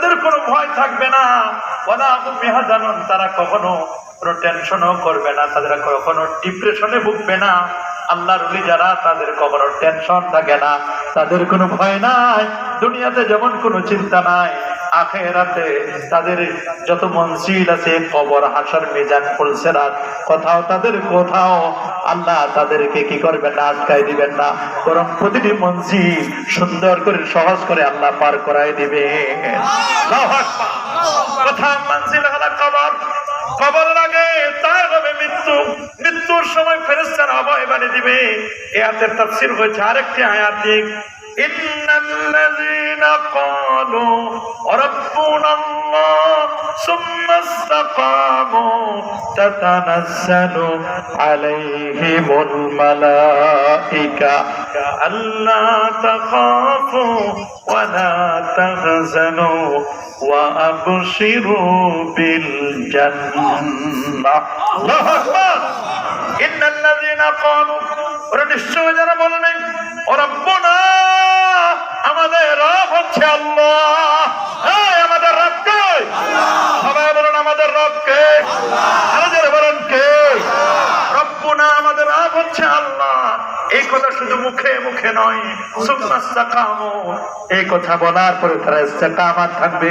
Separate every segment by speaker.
Speaker 1: তাদের কোনো ভয় থাকবে না। ওলা মেহাজানন, তারা কখনো কোনো টেনশনও করবে না, তাদের কখনো ডিপ্রেশনে ভুগবে না। আল্লাহর রুলি যারা, তাদের কখনো টেনশন থাকে না, তাদের কোনো ভয় নাই। দুনিয়াতে যেমন কোনো চিন্তা নাই আখেরাতে তাদের যত মনসিল আছে, কবর, হাসার, মিজান, ফুলসেরাত, কোথাও তাদের, কোথাও আল্লাহ তাদেরকে কি করবেন না আটকাই দিবেন না। বরং প্রতিটি মনসিল সুন্দর করে, সহজ করে আল্লাহ পার করাই দিবে। কোথাও মনসিল মৃত্যুর সময় ফেরেস্তার আবহাওয়া বানিয়ে দিবে। এ আয়াতের তাফসীর হয়েছে আরেকটি আয়াত। দিক إن الذين قالوا ربنا الله ثم استقاموا تتنزل عليهم الملائكة ألا تخافوا ولا تحزنوا وأبشروا بالجنة الله أكبر إن الذين قالوا ওরা নিশ্চয় যারা বললেন ওরা বোনা আমাদের রব হচ্ছে আল্লাহ। আমাদের রব কে? সবাই বলুন আমাদের রব কে? আমাদের বলুন কে? রব্বুনা আমাদের রব হচ্ছে আল্লাহ। এই কথা শুধু মুখে মুখে নয় এই কথা বলার পরে তারা থাকবে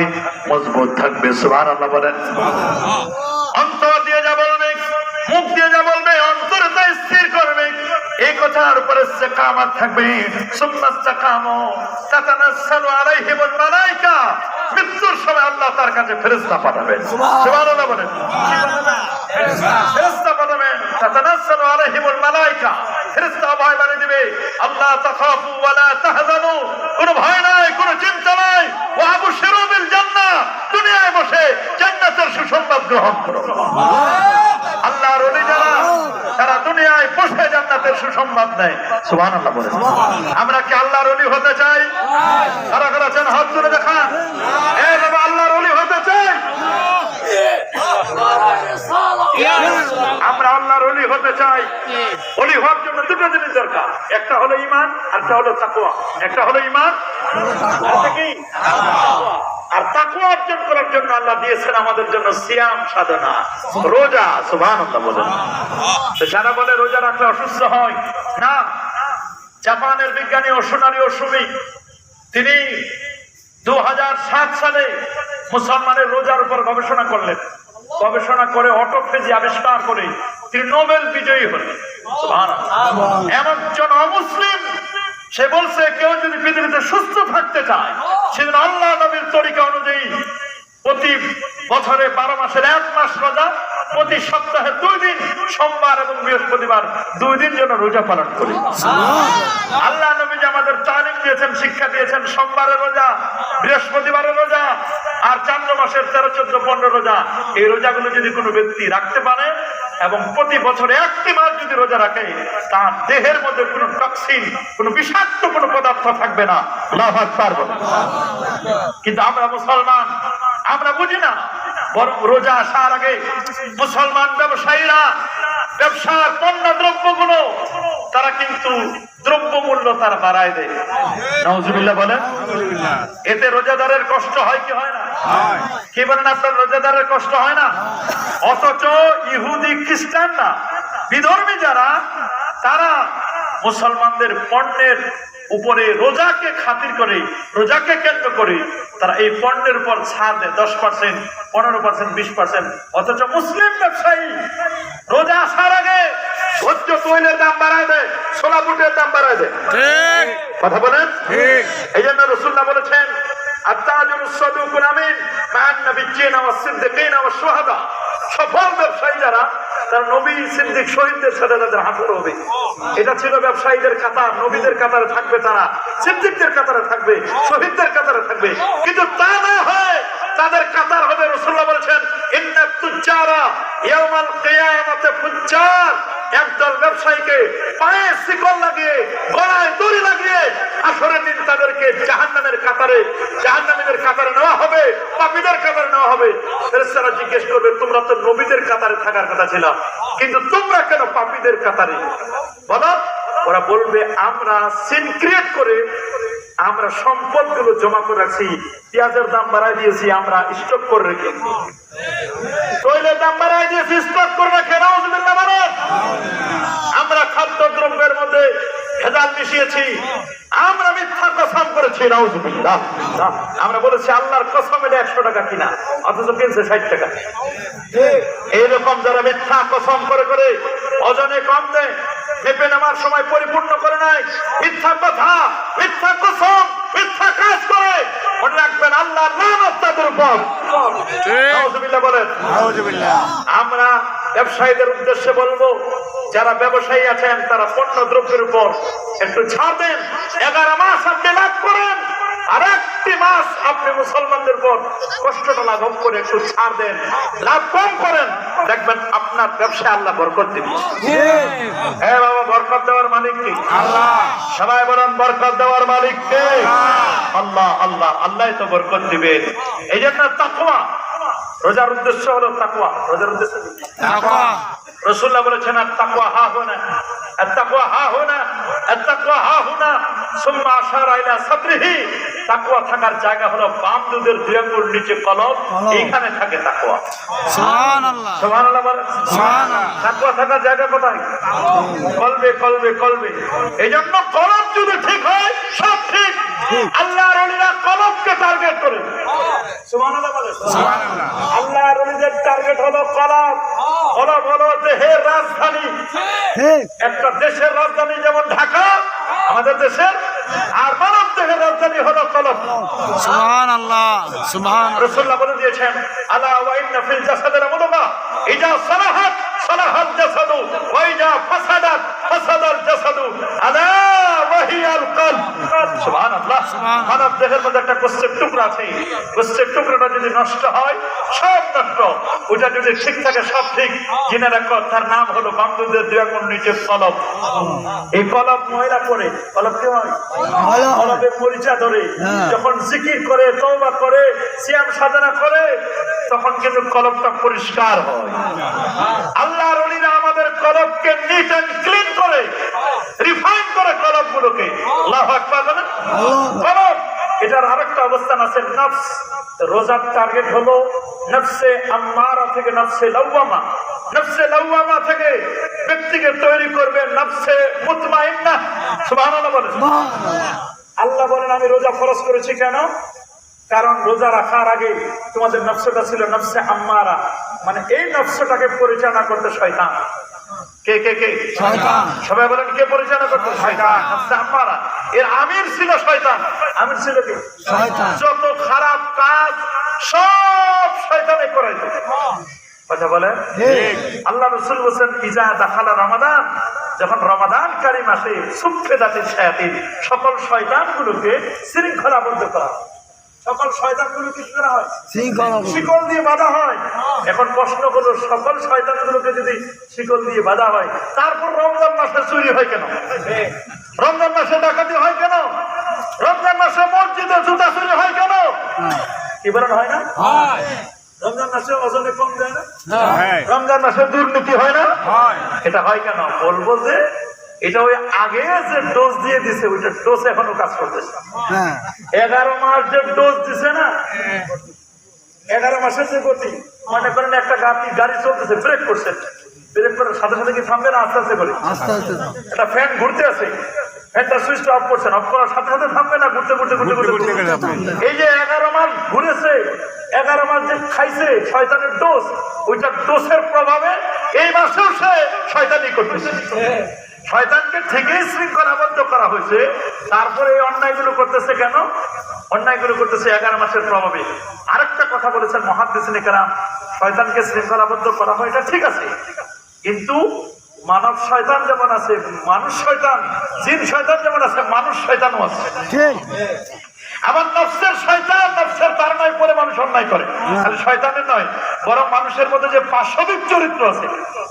Speaker 1: মজবুত থাকবে সুবহানাল্লাহ বলেন অন্তর দিয়ে যা বলবে মুখ দিয়ে যা বলবে অন্তরে তা স্থির করবে উপরে ইস্তেকামাত থাকবে। আলাইহিমুল মালাইকা। মৃত্যুর সময় আল্লাহ তার কাছে ফেরেশতা পাঠাবেন। সুবহানাল্লাহ। বলেন। ফেরেশতা পাঠাবেন। মালাইকা। ফেরেশতা ভয় বানিয়ে দিবে। আল্লাহ তাখাফু ওয়ালা তাহজানু। কোনো ভয় নাই কোনো চিন্তা নাই। ওয়া আবশিরু বিল জান্নাহ। দুনিয়ায় বসে জান্নাতের সুসংবাদ গ্রহণ করো। তারা দুনিয়ায় বসে জান্নাতের সুসংবাদ নেয়। সুবহানাল্লাহ বলে আমরা কি আল্লাহর ওলি হতে চাই? কারা কারা চান হাত তুলে দেখা এই বাবা আল্লাহর ওলি হতে চাই? আমরা আল্লাহর অলি হতে চাই। অলি হওয়ার জন্য দুটো জিনিস দরকার। একটা হলো ইমান একটা হলো তাকুয়া একটা হলো ইমান আরেকটা কি? আর তাকুয়া অর্জন করার জন্য আল্লাহ দিয়েছেন আমাদের জন্য সিয়াম সাধনা। রোজা সুভান সারা বলে রোজা রাখলে অসুস্থ হয়, না। জাপানের বিজ্ঞানী অসুনারী অসুমি তিনি দু সালে মুসলমানের রোজার উপর গবেষণা করলেন। গবেষণা করে অটোফেজি আবিষ্কার করে তিনি নোবেল বিজয়ী হলেন। সুবহানাল্লাহ। এমন একজন অমুসলিম, সে বলছে, কেউ যদি পৃথিবীতে সুস্থ থাকতে চায়, সেদিন আল্লাহ নবীর তরিকা অনুযায়ী প্রতি বছরে বারো মাসের এক মাস রোজা প্রতি সপ্তাহে দুই দিন সোমবার এবং বৃহস্পতিবার দুই দিন যেন রোজা পালন করি। আল্লাহ নবী আমাদের তালিম দিয়েছেন শিক্ষা দিয়েছেন সোমবারের রোজা বৃহস্পতিবারের রোজা আর চান্দ্র মাসের তেরো চোদ্দ পনেরো রোজা এই রোজাগুলো যদি কোনো ব্যক্তি রাখতে পারে এবং প্রতি বছরে একটি মাস যদি রোজা রাখে, তার দেহের মধ্যে কোনো টক্সিন, কোনো বিষাক্ত কোনো পদার্থ থাকবে না। লাভাত পারব কিন্তু আমরা মুসলমান, আমরা বুঝি না, বরং রোজা আসার আগে মুসলমান ব্যবসায়ীরা, ব্যবসার পণ্য দ্রব্যগুলো তারা কিন্তু দ্রব্য মূল্য তার বাড়ায় দেয়। বলেন এতে রোজাদারের কষ্ট হয় কি হয় না? কি বলেন আপনার রোজাদারের কষ্ট হয় না? অথচ ইহুদি খ্রিস্টান না বিধর্মী যারা তারা মুসলমানদের পণ্যের উপরে রোজাকে খাতির করে রোজাকে কেন্দ্র করে তারা এই পণ্যের উপর ছাড় দেয়। দশ পার্সেন্ট পনেরো পার্সেন্ট বিশ পার্সেন্ট অথচ মুসলিম ব্যবসায়ী রোজা আসার আগে ভোজ্য তৈলের দাম বাড়ায় দেয় সোলা বুটের দাম বাড়ায় দেয় কথা বলেন? এই জন্য রসুল্লাহ বলেছেন আত্মাজুল সাদুকুল আমিন মান নবিয়্যিন ওয়া সিদ্দিকিন ওয়া শুহাদা। সফল ব্যবসায়ী যারা তারা নবী সিদ্দিক শহীদদের সাথে তাদের হাসর হবে। এটা ছিল ব্যবসায়ীদের কাতার নবীদের কাতারে থাকবে তারা সিদ্দিকদের কাতারে থাকবে শহীদদের কাতারে থাকবে। কিন্তু তা না হয় তাদের কাতার হবে রসুল্লাহ বলেছেন ইন্না তুজ্জারা ইয়াউমাল কিয়ামাতে ফুজ্জার। একদল ব্যবসায়ীকে পায়ে শিকল লাগিয়ে, গলায় দড়ি লাগিয়ে আসরের দিন তাদেরকে জাহান্নামের কাতারে, জাহান্নামীদের কাতারে নেওয়া হবে, পাপীদের কাতারে নেওয়া হবে। ফেরেশতারা জিজ্ঞেস করবে, তোমরা তো নবীদের কাতারে থাকার কথা ছিল, কিন্তু তোমরা কেন পাপীদের কাতারে? বলো, ওরা বলবে, আমরা সিন ক্রিয়েট করে আমরা সম্পদগুলো জমা করে রাখছি, পেঁয়াজের দাম বাড়াই দিয়েছি, আমরা স্টক করে রেখে। তৈলের দাম বাড়াই দিয়েছি স্টক করে রেখে আমরা খাদ্য দ্রব্যের মধ্যে ভেজাল মিশিয়েছি, আমরা মিথ্যা কসম করেছি, নাউজুবিল্লাহ। আমরা বলেছি, আল্লাহর কসম এটা একশো টাকা কিনা, অথচ কিনছে ষাট টাকা। এইরকম যারা মিথ্যা কসম করে করে ওজনে কম দেয় মেপে নেওয়ার সময় পরিপূর্ণ করে নাই মিথ্যা কথা মিথ্যা কসম মিথ্যা কাজ করে। মনে রাখবেন নাম তাদের উপর। বলেন। আমরা ব্যবসায়ীদের উদ্দেশ্যে বলব যারা ব্যবসায়ী আছেন তারা পণ্য দ্রব্যের উপর একটু ছাড় দেন। এগারো মাস আপনি লাভ মাস আপনি মুসলমানদের উপর কষ্টটা লাঘব করে একটু ছাড় দেন লাভ কম করেন। দেখবেন আপনার ব্যবসায় আল্লাহ বরকত দিবে। হ্যাঁ বাবা বরকত দেওয়ার মালিক কি? আল্লাহ। সবাই বলেন বরকত দেওয়ার মালিক কে? আল্লাহ। আল্লাহ আল্লাহ তো বরকত দিবেন এই জন্য তাকওয়া রোজার উদ্দেশ্য হলো তাকওয়া। রোজার উদ্দেশ্য রসুল্লাহ বলেছেন আর তাকওয়া হা হোনা আর তাকওয়া থাকার জায়গা হলো বাম দুধের দুই আঙ্গুল নিচে কলম এইখানে থাকে তাকওয়া সুবহানাল্লাহ। বলেন। তাকওয়া থাকার জায়গা কোথায়? কলবে কলবে কলবে এই জন্য কলম যদি ঠিক হয় সব ঠিক। আল্লাহর ওলিরা কলমকে টার্গেট করে। আল্লাহর ওলিদের টার্গেট হলো কলম কলম হলো দেহের রাজধানী। একটা দেশের রাজধানী যেমন ঢাকা আমাদের দেশের আর মানব দেহের রাজধানী হলো কলম
Speaker 2: সুবহান আল্লাহ সুবহান
Speaker 1: রসুল্লাহ বলে দিয়েছেন আলা ওয়াইন্না ফিল জাসাদের মুদগা ইজা সালাহাত সালাহাল জাসাদু ওয়াইজা ফাসাদাত ফাসাদাল জাসাদু আলা ওয়াহিয়াল কলব। সুবহানাল্লাহ। মানব দেহের মধ্যে একটা কোষ্ঠের টুকরা আছে। কোষ্ঠের টুকরাটা যদি নষ্ট হয় সব নষ্ট। ওটা যদি ঠিক থাকে সব ঠিক। জেনে রাখো তার নাম হলো বান্ধবদের দুই আঙুল নিচে কলব। এই কলব ময়লা করে কলব কি হয়? কলবে মরিচা ধরে। যখন জিকির করে তওবা করে সিয়াম সাধনা করে তখন কিন্তু কলবটা পরিষ্কার হয়। আল্লাহর ওলিরা আমাদের কলবকে নিট এন্ড ক্লিন করে রিফাইন করে কলবগুলোকে আল্লাহু আকবার কলব এটার আরেকটা অবস্থান আছে নফস। রোজার টার্গেট হলো নফসে আম্মারা থেকে নফসে লাউয়ামা। নফসে লাউয়ামা থেকে ব্যক্তিকে তৈরি করবে নফসে মুতমাইন্না সুবহানাল্লাহ বলেন। আল্লাহ বলেন আমি রোজা খরচ করেছি কেন? কারণ রোজা রাখার আগে তোমাদের নফসটা ছিল নফসে আম্মারা। মানে এই নফসটাকে পরিচালনা করতে শয়তান। কে কে কে?
Speaker 2: শয়তান।
Speaker 1: সবাই বলেন কে পরিচালনা করতে? শয়তান। নফসে আম্মারা। এর আমির ছিল শয়তান। আমির ছিল কি?
Speaker 2: শয়তান।
Speaker 1: যত খারাপ কাজ সব শয়তানে করাইতো কথা বলে আল্লাহ রসুল বলছেন ইজা দাখালা রমাদান যখন রমাদান কারি মাসে সুফে দাঁতের শায়াতিন সকল শয়তান গুলোকে শৃঙ্খলাবদ্ধ করা হয়। সকল শয়তানগুলো কি করা হয়?
Speaker 2: শৃঙ্খলা
Speaker 1: শিকল দিয়ে বাঁধা হয়। এখন প্রশ্ন হলো সকল শয়তান গুলোকে যদি শিকল দিয়ে বাঁধা হয় তারপর রমজান মাসে চুরি হয় কেন? রমজান মাসে ডাকাতি হয় কেন? রমজান মাসে মসজিদে জুতা চুরি হয় কেন? কি বলেন হয় না? রমজান মাসে ওজনে কম যায় না? রমজান মাসে দুর্নীতি হয় না? এটা হয় কেন? বলব যে এটা ওই আগে যে ডোজ দিয়ে দিছে ওইটা ডোজ এখনও কাজ করতেছে।
Speaker 2: হ্যাঁ।
Speaker 1: এগারো মাস যে ডোজ দিছে না এগারো মাসের যে গতি মনে করেন একটা গাড়ি গাড়ি চলতেছে ব্রেক করছে। ব্রেক করার সাথে সাথে কি থামবে না? আস্তে আস্তে করে।
Speaker 2: আস্তে আস্তে।
Speaker 1: একটা ফ্যান ঘুরতে আছে। সুইচটা অফ করছেন। অফ করার সাথে সাথে থামবে না ঘুরতে ঘুরতে ঘুরতে। এই যে এগারো মাস ঘুরেছে এগারো মাস যে খাইছে শয়তানের ডোজ ওইটা ডোসের প্রভাবে এই মাসেও সে শয়তানি করতেছে। শয়তানকে ঠিকই শৃঙ্খলাবদ্ধ করা হয়েছে। তারপরে এই অন্যায়গুলো করতেছে কেন? অন্যায়গুলো করতেছে এগারো মাসের প্রভাবে। আরেকটা কথা বলেছেন মহাদিসিনী কেরাম শয়তানকে শৃঙ্খলাবদ্ধ করা হয় এটা ঠিক আছে। কিন্তু মানব শয়তান যেমন আছে মানুষ শয়তান জিন শয়তান যেমন আছে মানুষ শয়তানও আছে। আবার নফসের শয়তান নফসের তারনায় পরে মানুষ অন্যায় করে। খালি শয়তানের নয় বরং মানুষের মধ্যে যে পাশবিক চরিত্র আছে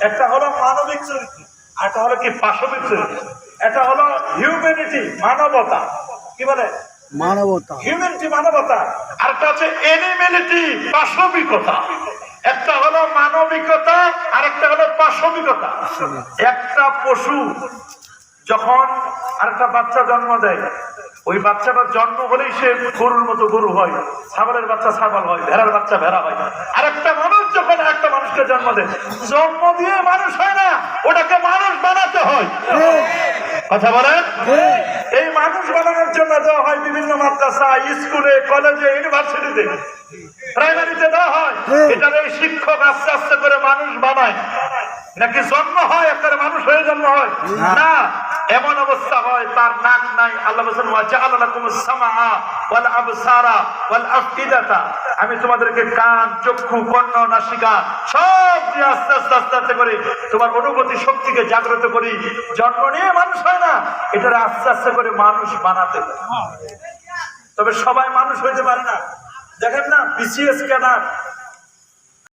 Speaker 1: একটা হলো মানবিক চরিত্র একটা হলো কি পাশবিক চরিত্র? এটা হলো হিউম্যানিটি মানবতা। কি বলে?
Speaker 2: মানবতা।
Speaker 1: হিউম্যানিটি মানবতা। আর একটা হচ্ছে এনিমেলিটি পাশবিকতা। একটা হলো মানবিকতা আর একটা হলো পাশবিকতা। একটা পশু যখন আরেকটা বাচ্চা জন্ম দেয়, ওই বাচ্চাটা জন্ম হলেই সে গরুর মতো গরু হয়, ছাগলের বাচ্চা ছাগল হয়, ভেড়ার বাচ্চা ভেড়া হয়। আরেকটা মানুষ যখন একটা মানুষকে জন্ম দেয়, জন্ম দিয়ে মানুষ হয় না, ওটাকে মানুষ বানাতে হয়। কথা বলেন? এই মানুষ বানানোর জন্য দেওয়া হয় বিভিন্ন মাদ্রাসা, স্কুলে, কলেজে, ইউনিভার্সিটিতে। প্রাইমারিতে দেওয়া হয় এটার এই শিক্ষক আস্তে আস্তে করে মানুষ বানায়। নাকি জন্ম হয় একেবারে মানুষ হয়ে জন্ম হয়? না। এমন অবস্থা হয় তার নাক নাই। আল্লাহ বলছেন ওয়াল আবসারা ওয়াল আমি তোমাদেরকে কান চক্ষু কর্ণ নাসিকা সব দিয়ে আস্তে আস্তে আস্তে আস্তে করে। তোমার অনুভূতি শক্তিকে জাগ্রত করি। জন্ম নিয়ে মানুষ হয় না এটার আস্তে আস্তে করে মানুষ বানাতে তবে সবাই মানুষ হইতে পারে না। দেখেন না বিসিএস ক্যাডার